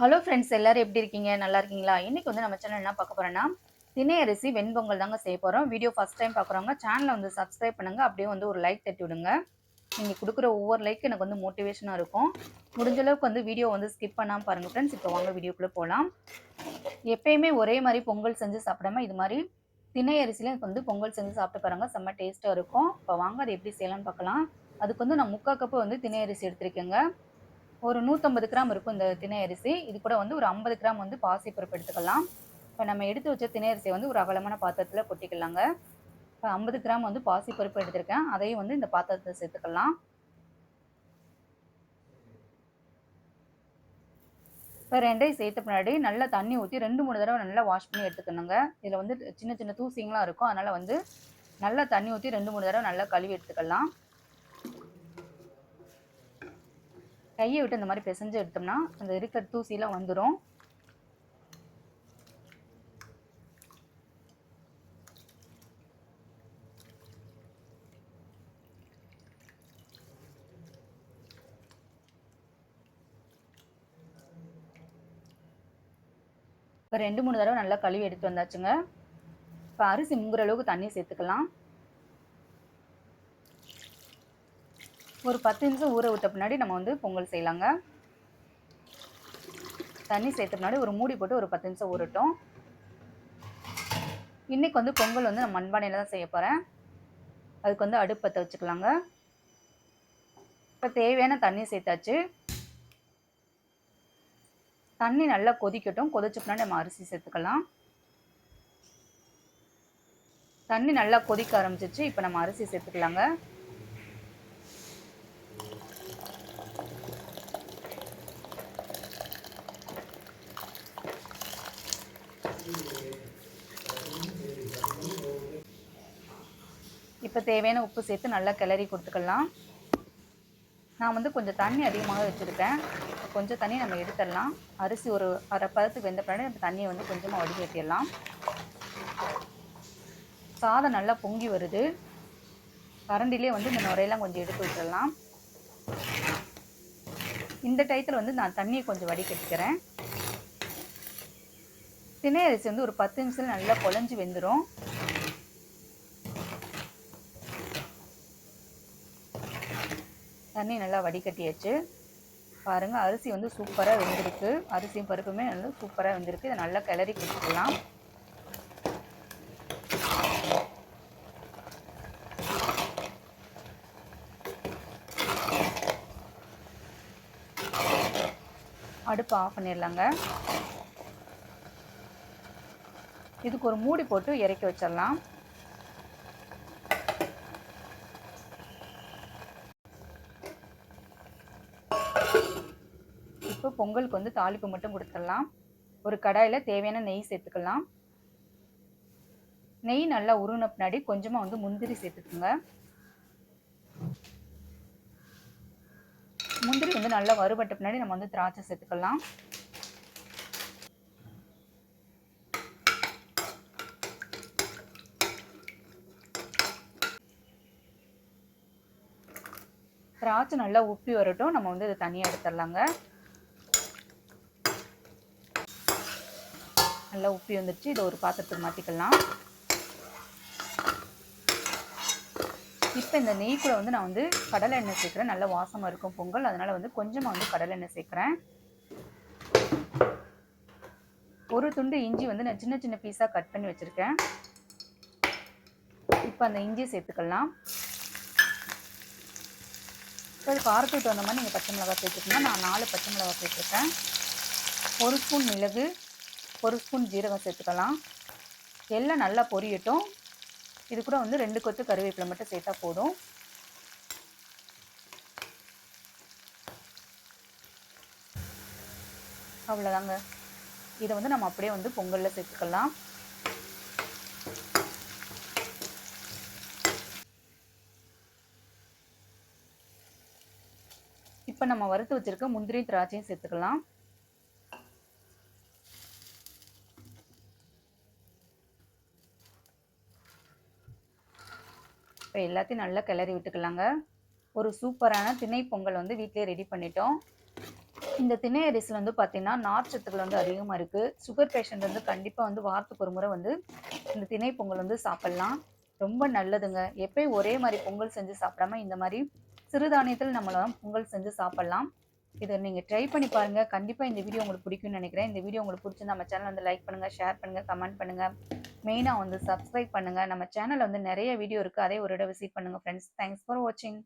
Hello friends எல்லாரும் எப்படி இருக்கீங்க? நல்லா இருக்கீங்களா? இன்றைக்கி வந்து நம்ம சேனல் என்ன பார்க்க போகிறோன்னா திணை அரிசி வெண்பொங்கல் தாங்க செய்ய போகிறோம் வீடியோ ஃபர்ஸ்ட் டைம் பார்க்குறவங்க சேனலை வந்து சப்ஸ்கிரைப் பண்ணுங்க. அப்படியே வந்து ஒரு லைக் தட்டி விடுங்க. நீங்கள் கொடுக்குற ஒவ்வொரு லைக் எனக்கு வந்து மோட்டிவேஷனாக இருக்கும். முடிஞ்ச அளவுக்கு வந்து வீடியோ வந்து ஸ்கிப் பண்ணாமல் பாருங்கள் ஃப்ரெண்ட்ஸ் இப்போ வாங்க வீடியோக்குள்ளே போகலாம் எப்பயுமே ஒரே மாதிரி பொங்கல் செஞ்சு சாப்பிடாம இது மாதிரி திணை அரிசியில் எனக்கு வந்து பொங்கல் செஞ்சு சாப்பிட்டு பாருங்க. செம்ம டேஸ்ட்டாக இருக்கும். இப்போ வாங்க அதை எப்படி செய்யலாம்னு பார்க்கலாம். அதுக்கு வந்து நான் முக்கால் கப்பு வந்து திணை அரிசி எடுத்திருக்கேங்க. ஒரு நூற்றம்பது கிராம் இருக்கும் இந்த திணை அரிசி. இது கூட வந்து ஒரு ஐம்பது கிராம் வந்து பாசி பருப்பு எடுத்துக்கலாம். இப்போ நம்ம எடுத்து வச்ச திணை அரிசியை வந்து ஒரு அகலமான பாத்திரத்தில் கொட்டிக்கலாங்க. இப்போ ஐம்பது கிராம் வந்து பாசிப்பருப்பு எடுத்திருக்கேன். அதையும் வந்து இந்த பாத்திரத்தில் சேர்த்துக்கலாம். இப்போ ரெண்டையும் சேர்த்த பின்னாடி நல்லா தண்ணி ஊற்றி ரெண்டு மூணு தடவை நல்லா வாஷ் பண்ணி எடுத்துக்கணுங்க. இதில் வந்து சின்ன சின்ன தூசிங்களாம் இருக்கும். அதனால் வந்து நல்லா தண்ணி ஊற்றி ரெண்டு மூணு தடவை நல்லா கழுவி எடுத்துக்கலாம். கையை விட்டு இந்த மாதிரி பிசைஞ்சு எடுத்தோம்னா அந்த இருக்கிற தூசிலாம் வந்துடும் இப்போ ரெண்டு மூணு தடவை நல்லா கழுவி எடுத்து வந்தாச்சுங்க. இப்போ அரிசி முங்குற அளவுக்கு தண்ணி சேர்த்துக்கலாம். ஒரு பத்து நிமிஷம் ஊற விட்ட பின்னாடி நம்ம வந்து பொங்கல் செய்யலாங்க. தண்ணி சேர்த்த பின்னாடி ஒரு மூடி போட்டு ஒரு பத்து நிமிஷம் ஊறட்டும். இன்றைக்கி வந்து பொங்கல் வந்து நான் மண்பானையில் தான் செய்ய போகிறேன் அதுக்கு வந்து அடுப்பத்தை வச்சுக்கலாங்க. இப்போ தேவையான தண்ணி சேர்த்தாச்சு. தண்ணி நல்லா கொதிக்கட்டும். கொதிச்ச பின்னாடி நம்ம அரிசி சேர்த்துக்கலாம். தண்ணி நல்லா கொதிக்க ஆரம்பிச்சிச்சு. இப்போ நம்ம அரிசி சேர்த்துக்கலாங்க. இப்போ தேவையான உப்பு சேர்த்து நல்லா கிளறி கொடுத்துக்கலாம். நான் வந்து கொஞ்சம் தண்ணி அதிகமாக வச்சுருக்கேன். கொஞ்சம் தண்ணி நம்ம எடுத்துடலாம். அரிசி ஒரு அரை பதத்துக்கு வெந்த பின்னாடி நம்ம தண்ணியை வந்து கொஞ்சமாக வடிகட்டிடலாம். சாதம் நல்லா பொங்கி வருது. கரண்டிலே வந்து இந்த நுரையெல்லாம் கொஞ்சம் எடுத்து விட்டுடலாம். இந்த டயத்தில் வந்து நான் தண்ணியை கொஞ்சம் வடிகட்டிக்கிறேன். திணை அரிசி வந்து ஒரு பத்து நிமிஷம் நல்லா குழஞ்சி வெந்துடும் தண்ணி நல்லா வடிகட்டியாச்சு. பாருங்கள் அரிசி வந்து சூப்பராக வெந்திருக்கு. அரிசியும் பருப்புமே நல்லா சூப்பராக வெந்திருக்கு. இதை நல்லா கிளறி கொடுத்துக்கலாம் அடுப்பு ஆஃப் பண்ணிடலாங்க. இதுக்கு ஒரு மூடி போட்டு இறக்கி வச்சிடலாம். இப்போ பொங்கலுக்கு வந்து தாளிப்பு மட்டும் கொடுத்துடலாம். ஒரு கடாயில் தேவையான நெய் சேர்த்துக்கலாம். நெய் நல்லா உருண பின்னாடி கொஞ்சமாக வந்து முந்திரி சேர்த்துக்குங்க. முந்திரி வந்து நல்லா வறுபட்ட பின்னாடி நம்ம வந்து திராட்சை சேர்த்துக்கலாம். திராட்சை நல்லா உப்பி வரட்டும். நம்ம வந்து இதை தனியாக எடுத்துடலாங்க. நல்லா உப்பி வந்துடுச்சு இதை ஒரு பாத்திரத்துக்கு மாற்றிக்கலாம் இப்போ இந்த நெய் கூட வந்து நான் வந்து கடலை எண்ணெய் சேர்க்குறேன். நல்ல வாசமாக இருக்கும் பொங்கல். அதனால் வந்து கொஞ்சமாக வந்து கடலை எண்ணெய் சேர்க்குறேன். ஒரு துண்டு இஞ்சி வந்து நான் சின்ன சின்ன பீஸாக கட் பண்ணி வச்சுருக்கேன். இப்போ அந்த இஞ்சியை சேர்த்துக்கலாம். இப்போ அது காரத்துக்கு தகுந்த மாதிரி நீங்கள் பச்சை மிளகாய் சேர்த்துக்கணும் நான் நாலு பச்சை மிளகாய் சேர்த்துருக்கேன். ஒரு ஸ்பூன் மிளகு. ஒரு ஸ்பூன் ஜீரகம் சேர்த்துக்கலாம். எல்லாம் நல்லா பொரியட்டும். இது கூட வந்து ரெண்டு கொத்து கருவேப்பிலை மட்டும் சேர்த்தா போதும். அவ்வளோதாங்க. இதை வந்து நம்ம அப்படியே வந்து பொங்கலில் சேர்த்துக்கலாம். இப்போ நம்ம வறுத்து வச்சுருக்க முந்திரி திராட்சையும் சேர்த்துக்கலாம். இப்போ எல்லாத்தையும் நல்லா கிளறி விட்டுக்கலாங்க. ஒரு சூப்பரான திணை பொங்கல் வந்து வீட்டிலே ரெடி பண்ணிட்டோம். இந்த திணை அரிசியில் வந்து பார்த்தீங்கன்னா நார்ச்சத்துக்கள் வந்து அதிகமாக இருக்குது சுகர் பேஷண்ட் வந்து கண்டிப்பாக வந்து வாரத்துக்கு ஒரு முறை வந்து இந்த திணை பொங்கல் வந்து சாப்பிட்லாம். ரொம்ப நல்லதுங்க. எப்பயும் ஒரே மாதிரி பொங்கல் செஞ்சு சாப்பிடாம இந்த மாதிரி சிறுதானியத்தில் நம்மளாம் பொங்கல் செஞ்சு சாப்பிட்லாம். இதை நீங்கள் ட்ரை பண்ணி பாருங்கள் கண்டிப்பாக இந்த வீடியோ உங்களுக்கு பிடிக்கும்னு நினைக்கிறேன். இந்த வீடியோ உங்களுக்கு பிடிச்சி நம்ம சேனல் வந்து லைக் பண்ணுங்கள் ஷேர் பண்ணுங்கள் கமெண்ட் பண்ணுங்கள் மெயினாக வந்து சப்ஸ்கிரைப் பண்ணுங்கள் நம்ம சேனலில் வந்து நிறைய வீடியோ இருக்குது அதே ஒரு இடம் விசிட் பண்ணுங்கள் ஃப்ரெண்ட்ஸ் தேங்க்ஸ் ஃபார் வாட்சிங்